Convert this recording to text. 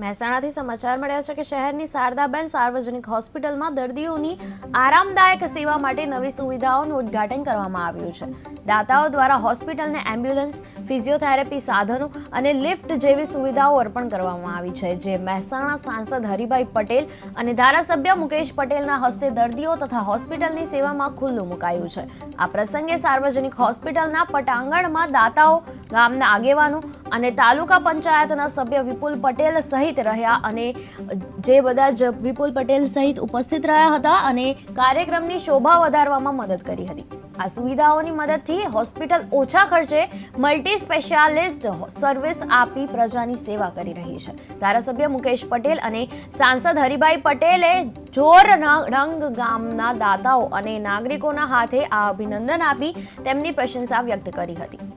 મહેસાણાથી સમાચાર મળ્યા છે કે શહેરની શારદાબેન સાર્વજનિક હોસ્પિટલમાં દર્દીઓની આરામદાયક સેવા માટે નવી સુવિધાઓનું ઉદ્ઘાટન કરવામાં આવ્યું છે. દાતાઓ દ્વારા હોસ્પિટલને એમ્બ્યુલન્સ, ફિઝિયોથેરાપી સાધનો અને લિફ્ટ જેવી સુવિધાઓ અર્પણ કરવામાં આવી છે, જે મહેસાણા સાંસદ હરિભાઈ પટેલ અને ધારાસભ્ય મુકેશ પટેલના હસ્તે દર્દીઓ તથા હોસ્પિટલની સેવામાં ખુલ્લું મુકાયું છે. આ પ્રસંગે સાર્વજનિક હોસ્પિટલના પટાંગણમાં દાતાઓ, ગામના આગેવાનો અને તાલુકા પંચાયતના સભ્ય વિપુલ પટેલ સહિત રહ્યા અને જે બધા જ વિપુલ પટેલ સહિત ઉપસ્થિત રહ્યા હતા અને કાર્યક્રમની શોભા વધારવામાં મદદ કરી હતી. આ સુવિધાઓની મદદથી હોસ્પિટલ ઓછા ખર્ચે મલ્ટી સ્પેશિયાલિસ્ટ સર્વિસ આપી પ્રજાની સેવા કરી રહી છે. ધારાસભ્ય મુકેશ પટેલ અને સાંસદ હરિભાઈ પટેલે જોર રંગ ગામના દાતાઓ અને નાગરિકોના હાથે આ અભિનંદન આપી તેમની પ્રશંસા વ્યક્ત કરી હતી.